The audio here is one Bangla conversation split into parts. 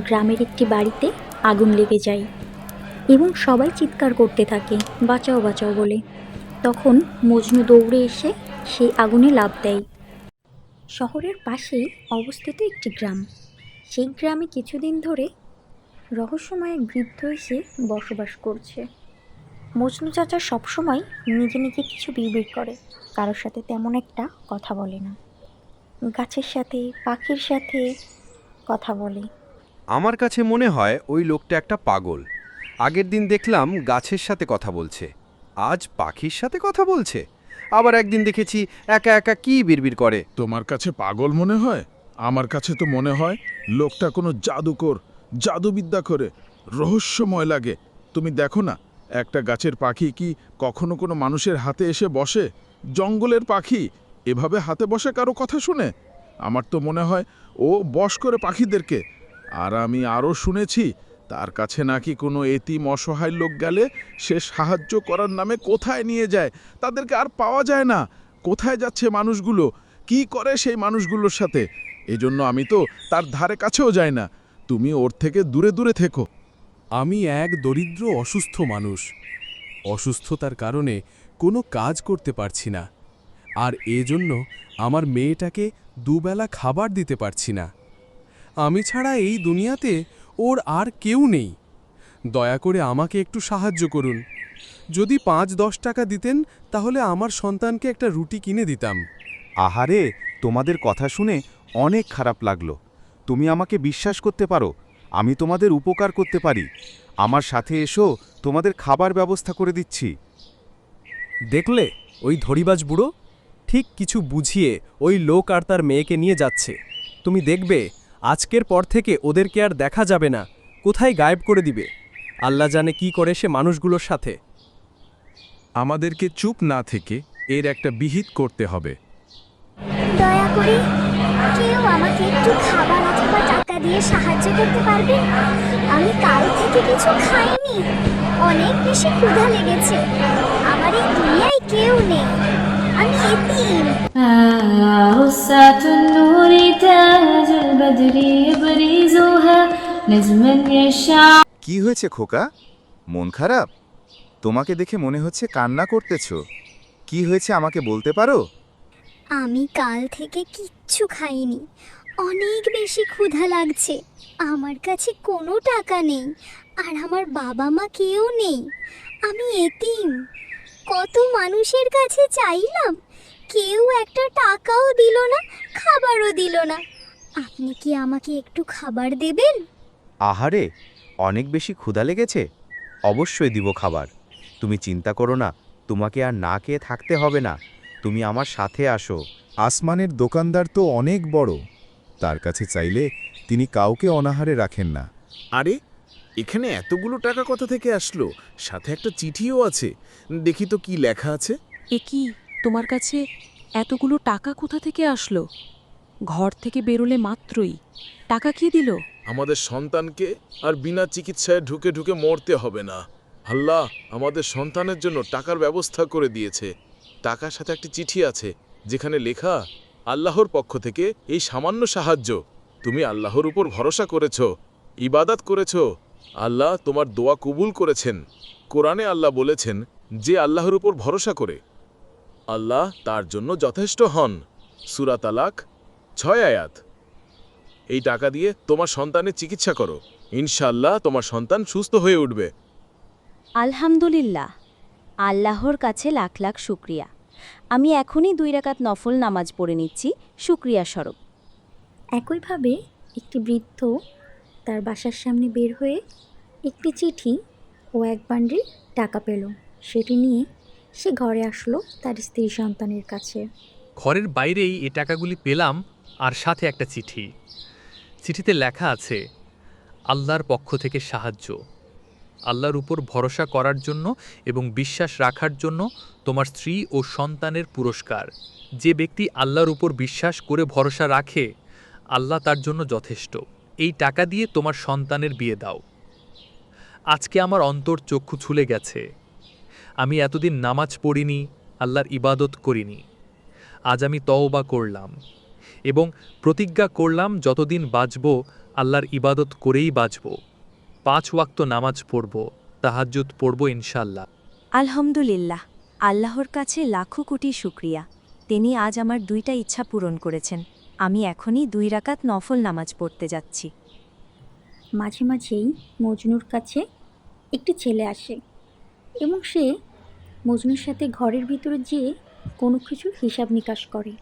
গ্রামের একটি বাড়িতে আগুন লেগে যায় এবং সবাই চিৎকার করতে থাকে, বাঁচাও বাঁচাও বলে। তখন মজনু দৌড়ে এসে সেই আগুনে লাফ দেয়। শহরের পাশেই অবস্থিত একটি গ্রাম। সেই গ্রামে কিছুদিন ধরে রহস্যময় এক বৃদ্ধ এসে বসবাস করছে। মজনু চাচা সবসময় নিজে নিজে কিছু বিড়বিড় করে, কারোর সাথে তেমন একটা কথা বলে না। গাছের সাথে, পাখির সাথে কথা বলে। আমার কাছে মনে হয় ওই লোকটা একটা পাগল। আগের দিন দেখলাম গাছের সাথে কথা বলছে। আজ পাখির সাথে কথা বলছে। আবার একদিন দেখেছি একা একা কি বিড়বিড় করে। তোমার কাছে পাগল মনে হয়? আমার কাছে তো মনে হয় লোকটা কোনো জাদুকর, জাদুবিদ্যা করে, রহস্যময় লাগে। তুমি দেখো না, একটা গাছের পাখি কি কখনো কোনো মানুষের হাতে এসে বসে? জঙ্গলের পাখি, এভাবে হাতে বসে কারও কথা শুনে? আমার তো মনে হয় ও বশ করে পাখিদেরকে আর আমি আরও শুনেছি, তার কাছে নাকি কোনো এতিম অসহায় লোক গেলে সে সাহায্য করার নামে কোথায় নিয়ে যায়? তাদেরকে আর পাওয়া যায় না। কোথায় যাচ্ছে মানুষগুলো? কি করে সেই মানুষগুলোর সাথে? এজন্য আমি তো তার ধারে কাছেও যাই না। তুমি ওর থেকে দূরে দূরে থেকো। আমি এক দরিদ্র, অসুস্থ মানুষ। অসুস্থতার কারণে কোনো কাজ করতে পারছি না। আর এজন্য আমার মেয়েটাকে দুবেলা খাবার দিতে পারছি না। আমি ছাড়া এই দুনিয়াতে ওর আর কেউ নেই। দয়া করে আমাকে একটু সাহায্য করুন। যদি পাঁচ দশ টাকা দিতেন তাহলে আমার সন্তানকে একটা রুটি কিনে দিতাম। আহারে তোমাদের কথা শুনে অনেক খারাপ লাগল। তুমি আমাকে বিশ্বাস করতে পারো আমি তোমাদের উপকার করতে পারি। আমার সাথে এসো তোমাদের খাবার ব্যবস্থা করে দিচ্ছি। দেখলে ওই ধরিবাজ বুড়ো? ঠিক কিছু বুঝিয়ে ওই লোক আর তার মেয়েকে নিয়ে যাচ্ছে। তুমি দেখবে আজকের পর থেকে ওদেরকে আর দেখা যাবে না। কোথায় গায়েব করে দিবে? আল্লাহ জানে কি করে সে মানুষগুলোর সাথে। আমাদেরকে চুপ না থেকে এর একটা বিহিত করতে হবে। দয়া করে কেউ আমাকে একটু খাবার অথবা টাকা দিয়ে সাহায্য করতে পারবে? আমি কাল থেকে কিছু খাইনি। অনেক বেশি ক্ষুধা লেগেছে। আমার এই দুনিয়ায় কেউ নেই। আমি এতিম غصة النور تاج البدر يبرزها نجما يشع কি হয়েছে খোকা মন খারাপ তোমাকে দেখে মনে হচ্ছে কান্না করতেছ কি হয়েছে আমাকে বলতে পারো আমি কাল থেকে কিচ্ছু খাইনি অনেক বেশি ক্ষুধা লাগছে আমার কাছে কোনো টাকা নেই আর আমার বাবা মা কেউ নেই আমি এতিম কত মানুষের কাছে চাইলাম। কেউ একটা টাকাও দিল না খাবারও দিল না। আপনি কি আমাকে একটু খাবার দেবেন? আহারে অনেক বেশি ক্ষুধা লেগেছে। অবশ্যই দিব খাবার। তুমি চিন্তা করো না তোমাকে আর না খেয়ে থাকতে হবে না। তুমি আমার সাথে আসো। আসমানের দোকানদার তো অনেক বড়। তার কাছে চাইলে তিনি কাউকে অনাহারে রাখেন না। আরে এখানে এতগুলো টাকা কোথা থেকে আসলো? সাথে একটা চিঠিও আছে। দেখি তো কি লেখা আছে। এ কি? তোমার কাছে এতগুলো টাকা কোথা থেকে আসলো? ঘর থেকে বেরোলে মাত্রই। টাকা কি দিল? আমাদের সন্তানকে আর বিনা চিকিৎসায় ঢুকে ঢুকে মরতে হবে না। আল্লাহ আমাদের সন্তানের জন্য টাকার ব্যবস্থা করে দিয়েছে। টাকার সাথে একটি চিঠি আছে যেখানে লেখা আল্লাহর পক্ষ থেকে এই সামান্য সাহায্য। তুমি আল্লাহর উপর ভরসা করেছ ইবাদাত করেছ আল্লাহ তোমার দোয়া কবুল করেছেন। কোরআনে আল্লাহ বলেছেন যে আল্লাহর উপর ভরসা করে। আল্লাহ তার জন্য যথেষ্ট হন। সুরা তালাক ছয় আয়াত। এই টাকা দিয়ে তোমার সন্তানের চিকিৎসা করো। ইনশাল্লাহ তোমার সন্তান সুস্থ হয়ে উঠবে। আলহামদুলিল্লাহ। আল্লাহর কাছে লাখ লাখ শুক্রিয়া। আমি এখনই দুই রাকাত নফল নামাজ পড়ে নিচ্ছি। শুক্রিয়া স্বরূপ। একইভাবে একটি বৃদ্ধ তার বাসার সামনে বের হয়ে একটি চিঠি ও এক বান্ডিল টাকা পেল। সেটি নিয়ে সে ঘরে আসলো তার স্ত্রী সন্তানের কাছে। ঘরের বাইরেই এ টাকাগুলি পেলাম আর সাথে একটা চিঠি। চিঠিতে লেখা আছে, আল্লাহর পক্ষ থেকে সাহায্য। আল্লাহর উপর ভরসা করার জন্য এবং বিশ্বাস রাখার জন্য তোমার স্ত্রী ও সন্তানের পুরস্কার। যে ব্যক্তি আল্লাহর উপর বিশ্বাস করে ভরসা রাখে, আল্লাহ তার জন্য যথেষ্ট। এই টাকা দিয়ে তোমার সন্তানের বিয়ে দাও। আজকে আমার অন্তর চক্ষু ছুলে গেছে। আমি এতদিন নামাজ পড়িনি, আল্লাহর ইবাদত করিনি। আজ আমি তওবা করলাম এবং প্রতিজ্ঞা করলাম, যতদিন বাঁচব, আল্লাহর ইবাদত করেই বাঁচব। পাঁচ ওয়াক্ত নামাজ পড়ব, তাহাজ্জুদ পড়ব ইনশাল্লাহ আলহামদুলিল্লাহ, আল্লাহর কাছে লাখো কোটি শুক্রিয়া। তিনি আজ আমার দুইটা ইচ্ছা পূরণ করেছেন। আমি এখনই দুই রাকাত নফল নামাজ পড়তে যাচ্ছি। মাঝে মাঝেই মজনুর কাছে একটি ছেলে আসে এবং সে মজনুর সাথে ঘরের ভিতরে যেয়ে কোনো কিছুর হিসাব নিকাশ করে।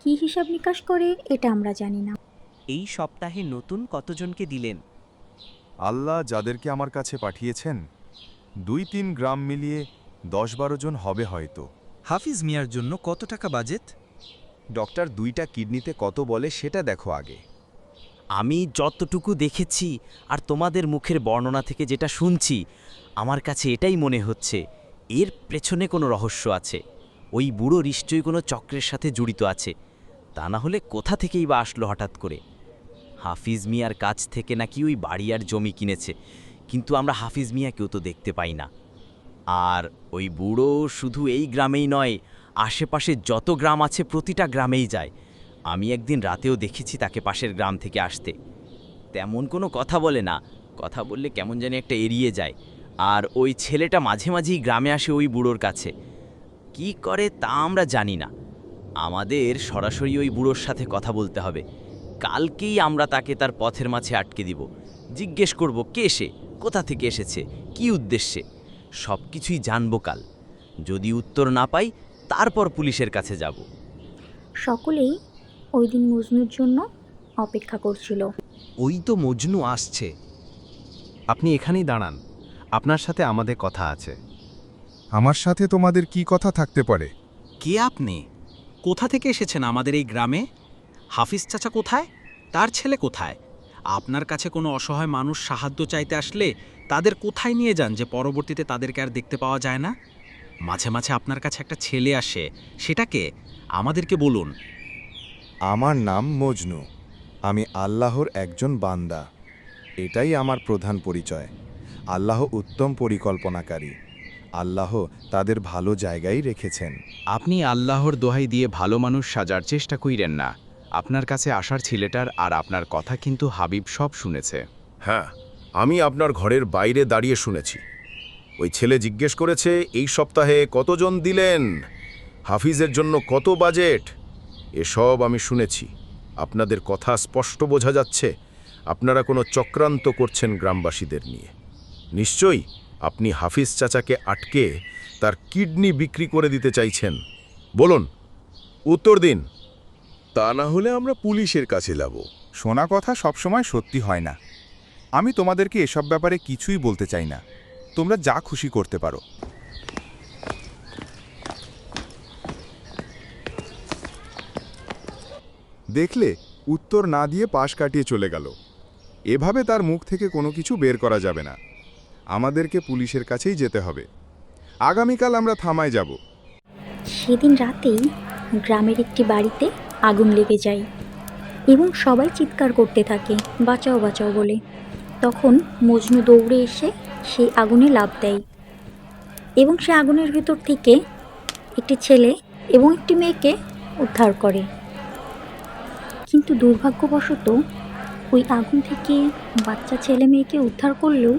কী হিসাব নিকাশ করে এটা আমরা জানি না। এই সপ্তাহে নতুন কতজনকে দিলেন? আল্লাহ যাদেরকে আমার কাছে পাঠিয়েছেন দুই তিন গ্রাম মিলিয়ে দশ বারো জন হবে হয়তো। হাফিজ মিয়ার জন্য কত টাকা বাজেট? ডক্টর দুইটা কিডনিতে কত বলে সেটা দেখো আগে। আমি যতটুকু দেখেছি আর তোমাদের মুখের বর্ণনা থেকে যেটা শুনছি, আমার কাছে এটাই মনে হচ্ছে, এর পেছনে কোনো রহস্য আছে। ওই বুড়ো নিশ্চয়ই কোনো চক্রের সাথে জড়িত আছে। তা না হলে কোথা থেকেই বা আসলো হঠাৎ করে? হাফিজ মিয়ার কাছ থেকে নাকি ওই বাড়ি আর জমি কিনেছে, কিন্তু আমরা হাফিজ মিয়াকেও তো দেখতে পাই না। আর ওই বুড়ো শুধু এই গ্রামেই নয় আশেপাশে যত গ্রাম আছে প্রতিটা গ্রামেই যায়। আমি একদিন রাতেও দেখেছি তাকে পাশের গ্রাম থেকে আসতে। তেমন কোনো কথা বলে না। কথা বললে কেমন জানি একটা এড়িয়ে যায়। আর ওই ছেলেটা মাঝে মাঝেই গ্রামে আসে ওই বুড়োর কাছে। কি করে তা আমরা জানি না। আমাদের সরাসরি ওই বুড়োর সাথে কথা বলতে হবে। কালকেই আমরা তাকে তার পথের মাঝে আটকে দিব। জিজ্ঞেস করব, কে সে? কোথা থেকে এসেছে? কি উদ্দেশ্যে? সব কিছুই জানব কাল। যদি উত্তর না পাই তারপর পুলিশের কাছে যাব। সকলেই ওই দিন মজনুর জন্য অপেক্ষা করছিল। ওই তো মজনু আসছে। আপনি এখানেই দাঁড়ান। আপনার সাথে আমাদের কথা আছে। আমার সাথে তোমাদের কি কথা থাকতে পারে? কে আপনি? কোথা থেকে এসেছেন আমাদের এই গ্রামে? হাফিজ চাচা কোথায়? তার ছেলে কোথায়? আপনার কাছে কোনো অসহায় মানুষ সাহায্য চাইতে আসলে তাদের কোথায় নিয়ে যান যে পরবর্তীতে তাদেরকে আর দেখতে পাওয়া যায় না? মাঝে মাঝে আপনার কাছে একটা ছেলে আসে। সেটাকে আমাদেরকে বলুন। আমার নাম মজনু। আমি আল্লাহর একজন বান্দা। এটাই আমার প্রধান পরিচয়। আল্লাহ উত্তম পরিকল্পনাকারী। আল্লাহ তাদের ভালো জায়গায় রেখেছেন। আপনি আল্লাহর দোহাই দিয়ে ভালো মানুষ সাজার চেষ্টা কইরেন না। আপনার কাছে আসার ছেলেটার আর আপনার কথা কিন্তু হাবিব সব শুনেছে। হ্যাঁ আমি আপনার ঘরের বাইরে দাঁড়িয়ে শুনেছি। ওই ছেলে জিজ্ঞেস করেছে এই সপ্তাহে কতজন দিলেন? হাফিজের জন্য কত বাজেট? এসব আমি শুনেছি। আপনাদের কথা স্পষ্ট বোঝা যাচ্ছে। আপনারা কোনো চক্রান্ত করছেন গ্রামবাসীদের নিয়ে। নিশ্চয়ই আপনি হাফিজ চাচাকে আটকে তার কিডনি বিক্রি করে দিতে চাইছেন। বলুন উত্তর দিন। তা না হলে আমরা পুলিশের কাছে যাব। শোনা কথা সবসময় সত্যি হয় না। আমি তোমাদেরকে এসব ব্যাপারে কিছুই বলতে চাই না। তোমরা যা খুশি করতে পারো। দেখলে, উত্তর না দিয়ে পাশ কাটিয়ে চলে গেল। এভাবে তার মুখ থেকে কোনো কিছু বের করা যাবে না। আমাদেরকে পুলিশের কাছেই যেতে হবে। আগামীকাল আমরা থামায় যাব। সেদিন রাতেই গ্রামের একটি বাড়িতে আগুন লেগে যায় এবং সবাই চিৎকার করতে থাকে, বাঁচাও বাঁচাও বলে। তখন মজনু দৌড়ে এসে সেই আগুনে লাভ দেয়। এবং সে আগুনের ভেতর থেকে একটি ছেলে এবং একটি মেয়েকে উদ্ধার করে। কিন্তু দুর্ভাগ্যবশত ওই আগুন থেকে বাচ্চা ছেলে মেয়েকে উদ্ধার করলেও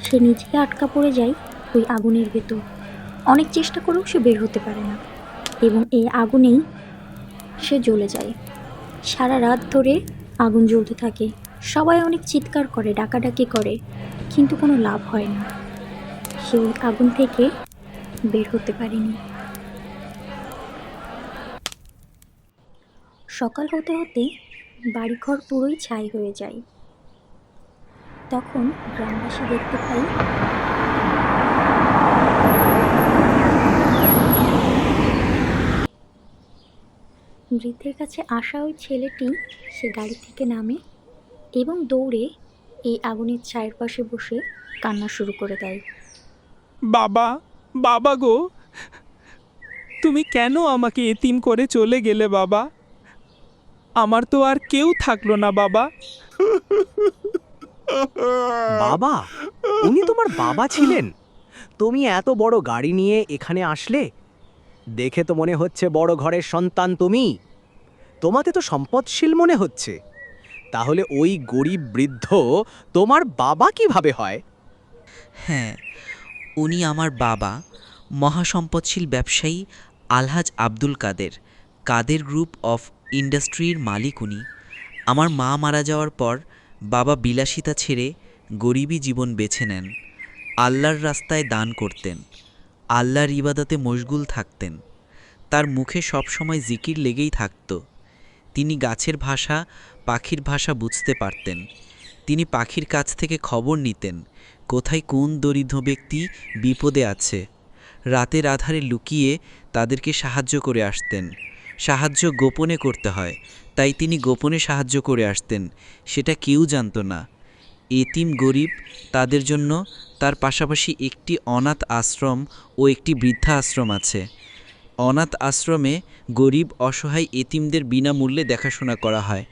সে নিজেকে আটকা পড়ে যায় ওই আগুনের ভেতর। অনেক চেষ্টা করেও সে বের হতে পারে না এবং এই আগুনেই সে জ্বলে যায়। সারা রাত ধরে আগুন জ্বলতে থাকে। সবাই অনেক চিৎকার করে, ডাকাডাকি করে। কিন্তু কোনো লাভ হয় না। সে ওই আগুন থেকে বের হতে পারেনি। সকাল হতে হতে বাড়িঘর পুরোই ছাই হয়ে যায়। তখন গ্রামবাসী দেখতে পাই, বৃদ্ধের কাছে আসা ওই ছেলেটি সে গাড়ি থেকে নামে এবং দৌড়ে এই আগুনের ছায়ের পাশে বসে কান্না শুরু করে দেয়। বাবা বাবা গো! তুমি কেন আমাকে এতিম করে চলে গেলে বাবা? আমার তো আর কেউ থাকল না বাবা। বাবা উনি তোমার বাবা ছিলেন। তুমি এত বড় গাড়ি নিয়ে এখানে আসলে? দেখে তো মনে হচ্ছে বড় ঘরের সন্তান তুমি। তোমাতে তো সম্পদশীল মনে হচ্ছে। তাহলে ওই গরিব বৃদ্ধ তোমার বাবা কীভাবে হয়? হ্যাঁ উনি আমার বাবা, মহাসম্পদশীল ব্যবসায়ী আলহাজ আব্দুল কাদের কাদের গ্রুপ অফ ইন্ডাস্ট্রির মালিক উনি। আমার মা মারা যাওয়ার পর বাবা বিলাসিতা ছেড়ে গরিবী জীবন বেছে নেন, আল্লাহর রাস্তায় দান করতেন, আল্লাহর ইবাদতে মশগুল থাকতেন। তার মুখে সবসময় জিকির লেগেই থাকত। তিনি গাছের ভাষা, পাখির ভাষা বুঝতে পারতেন। তিনি পাখির কাছ থেকে খবর নিতেন, কোথায় কোন দরিদ্র ব্যক্তি বিপদে আছে। রাতের আধারে লুকিয়ে তাদেরকে সাহায্য করে আসতেন। সাহায্য গোপনে করতে হয়, তাই তিনি গোপনে সাহায্য করে আসতেন, সেটা কেউ জানত না। এতিম গরিব তাদের জন্য তার পাশাপাশি একটি অনাথ আশ্রম ও একটি বৃদ্ধা আশ্রম আছে। অনাথ আশ্রমে গরিব, অসহায় এতিমদের বিনামূল্যে দেখাশোনা করা হয়,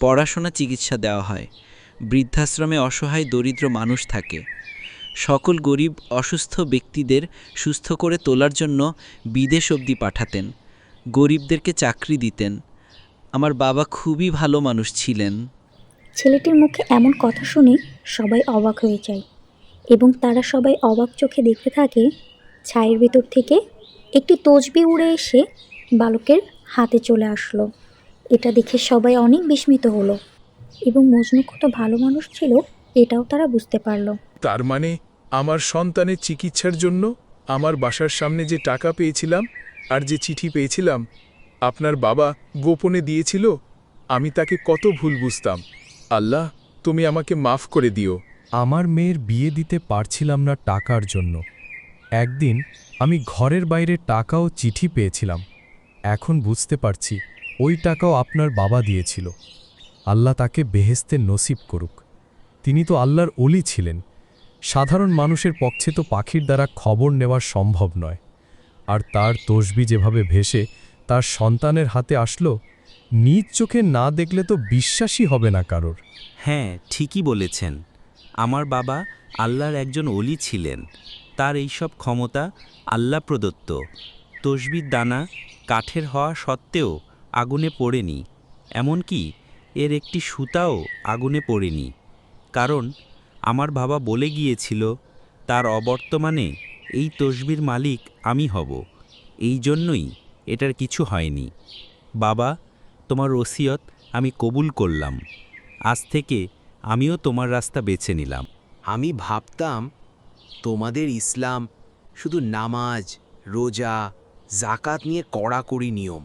পড়াশোনা চিকিৎসা দেওয়া হয়, বৃদ্ধাশ্রমে অসহায় দরিদ্র মানুষ থাকে। সকল গরিব, অসুস্থ ব্যক্তিদের সুস্থ করে তোলার জন্য বিদেশ অবধি পাঠাতেন, গরিবদেরকে চাকরি দিতেন। আমার বাবা খুবই ভালো মানুষ ছিলেন। ছেলেটির মুখে এমন কথা শুনে সবাই অবাক হয়ে যায় এবং তারা সবাই অবাক চোখে দেখতে থাকে ছায়ের ভেতর থেকে একটি তসবি উড়ে এসে বালকের হাতে চলে আসলো। এটা দেখে সবাই অনেক বিস্মিত হলো এবং মজনু কত ভালো মানুষ ছিল এটাও তারা বুঝতে পারল। তার মানে আমার সন্তানের চিকিৎসার জন্য আমার বাসার সামনে যে টাকা পেয়েছিলাম আর যে চিঠি পেয়েছিলাম আপনার বাবা গোপনে দিয়েছিল আমি তাকে কত ভুল বুঝতাম। আল্লাহ তুমি আমাকে মাফ করে দিও। আমার মেয়ের বিয়ে দিতে পারছিলাম না টাকার জন্য। একদিন আমি ঘরের বাইরে টাকা ও চিঠি পেয়েছিলাম। এখন বুঝতে পারছি ওই টাকাও আপনার বাবা দিয়েছিল। আল্লাহ তাকে বেহেস্তে নসিব করুক। তিনি তো আল্লাহর অলি ছিলেন। সাধারণ মানুষের পক্ষে তো পাখির দ্বারা খবর নেওয়া সম্ভব নয়। আর তার তসবি যেভাবে ভেসে তার সন্তানের হাতে আসলো, নিজ চোখে না দেখলে তো বিশ্বাসই হবে না কারোর। হ্যাঁ ঠিকই বলেছেন। আমার বাবা আল্লাহর একজন অলি ছিলেন। তার এইসব ক্ষমতা আল্লাহ প্রদত্ত। তসবির দানা কাঠের হওয়া সত্ত্বেও আগুনে পড়েনি, এমনকি এর একটি সুতাও আগুনে পড়েনি। কারণ আমার বাবা বলে গিয়েছিল, তার অবর্তমানে এই তসবির মালিক আমি হব। এই জন্যই এটার কিছু হয়নি। বাবা, তোমার ওসিয়ত আমি কবুল করলাম। আজ থেকে আমিও তোমার রাস্তা বেছে নিলাম। আমি ভাবতাম তোমাদের ইসলাম শুধু নামাজ, রোজা জাকাত নিয়ে কড়াকড়ি নিয়ম।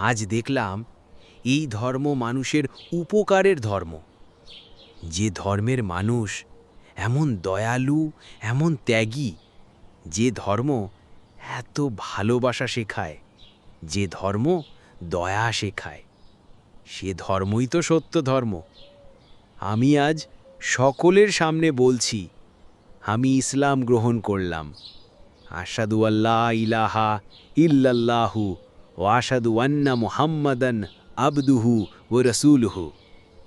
আজ দেখলাম এই ধর্ম মানুষের উপকারের ধর্ম। যে ধর্মের মানুষ এমন দয়ালু, এমন ত্যাগী, যে ধর্ম এত ভালোবাসা শেখায়, যে ধর্ম দয়া শেখায়, সে ধর্মই তো সত্য ধর্ম। আমি আজ সকলের সামনে বলছি আমি ইসলাম গ্রহণ করলাম। আসাদু আল্লাহ ইলাহা ইল্লাল্লাহু ও আসাদু আন্না মুহাম্মাদান আবদুহু ও রসুলহু।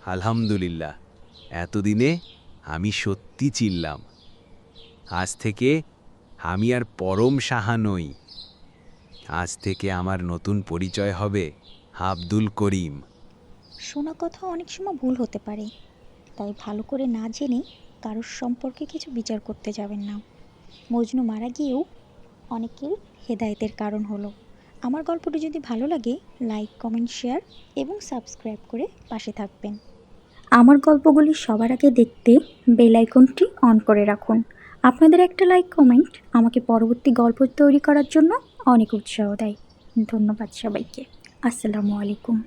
আলহামদুলিল্লাহ, এতদিনে আমি সত্যি চিনলাম আজ থেকে আমি আর পরম সাহা নই। আজ থেকে আমার নতুন পরিচয় হবে আব্দুল করিম। শোনা কথা অনেক সময় ভুল হতে পারে, তাই ভালো করে না জেনে কারোর সম্পর্কে কিছু বিচার করতে যাবেন না। মজনু মারা গিয়েও অনেকের হেদায়েতের কারণ হলো। আমার গল্পটি যদি ভালো লাগে, লাইক, কমেন্ট, শেয়ার এবং সাবস্ক্রাইব করে পাশে থাকবেন। আমার গল্পগুলি সবার আগে দেখতে বেল আইকনটি অন করে রাখুন। আপনাদের একটা লাইক, কমেন্ট আমাকে পরবর্তী গল্প তৈরি করার জন্য অনেক উৎসাহ দেয়। ধন্যবাদ সবাইকে। আসসালামু আলাইকুম।